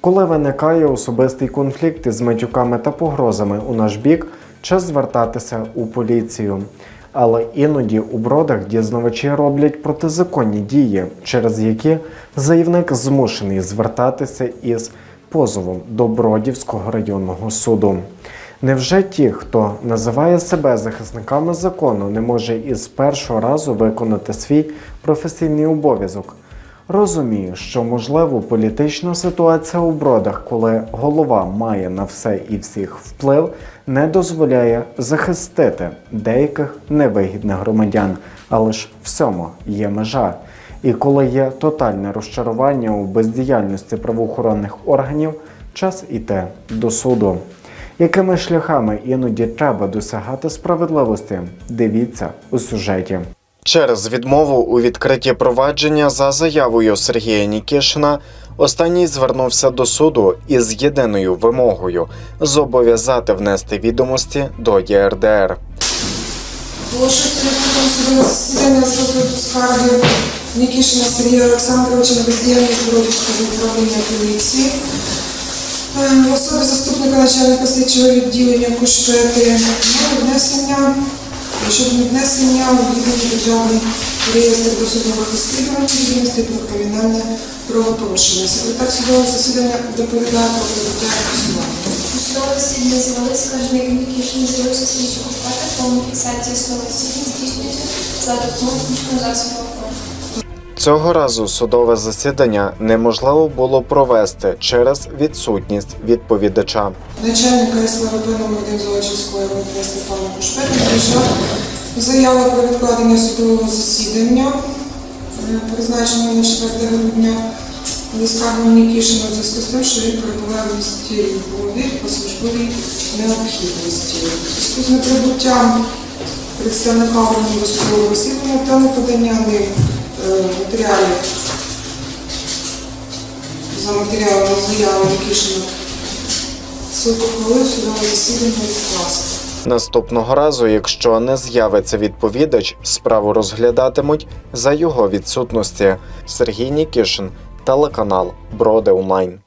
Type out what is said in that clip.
Коли виникає особистий конфлікт із матюками та погрозами у наш бік, час звертатися у поліцію. Але іноді у бродах дізнавачі роблять протизаконні дії, через які заявник змушений звертатися із позовом до Бродівського районного суду. Невже ті, хто називає себе захисниками закону, не може із першого разу виконати свій професійний обов'язок? Розумію, що можливо політична ситуація у бродах, коли голова має на все і всіх вплив, не дозволяє захистити деяких невигідних громадян, але ж всьому є межа. І коли є тотальне розчарування у бездіяльності правоохоронних органів, час іти до суду. Якими шляхами іноді треба досягати справедливості? Дивіться у сюжеті. Через відмову у відкритті провадження за заявою Сергія Нікішина останній звернувся до суду із єдиною вимогою зобов'язати внести відомості до ЄРДР. Нікішина Сергія Олександровича на бездіяльність Бродівського управління поліції. Е, В особі заступника начальника слідчого відділення Кушпети внесення щодо внесення у єдиний державний реєстр досудових розслідувань відомостей про кримінальне правопорушення. Секретар судового засідання доповідає про прибуття розслідування. Судове засідання з'явилися які не з'явився слідчий купати, повну фіксацію судових засідання здійснюється за допомогою охорони. Цього разу судове засідання неможливо було провести через відсутність відповідача. 1 Золочівської РВП Степана Кушпета прийшла заява про відкладення судового засідання, е, призначеного на 4 грудня зі скаргом Нікішина у зв'язку з тим, що він перебуває в місті Львові по службовій необхідності. Зв'язку з неприбуттям представника органу досудового розслідування та неподання ним матеріалів за матеріалами заяви Нікішина Суд ухвалив судове засідання відкласти. Наступного разу, якщо не з'явиться відповідач, справу розглядатимуть за його відсутності. Сергій Нікішин, телеканал Броди Онлайн.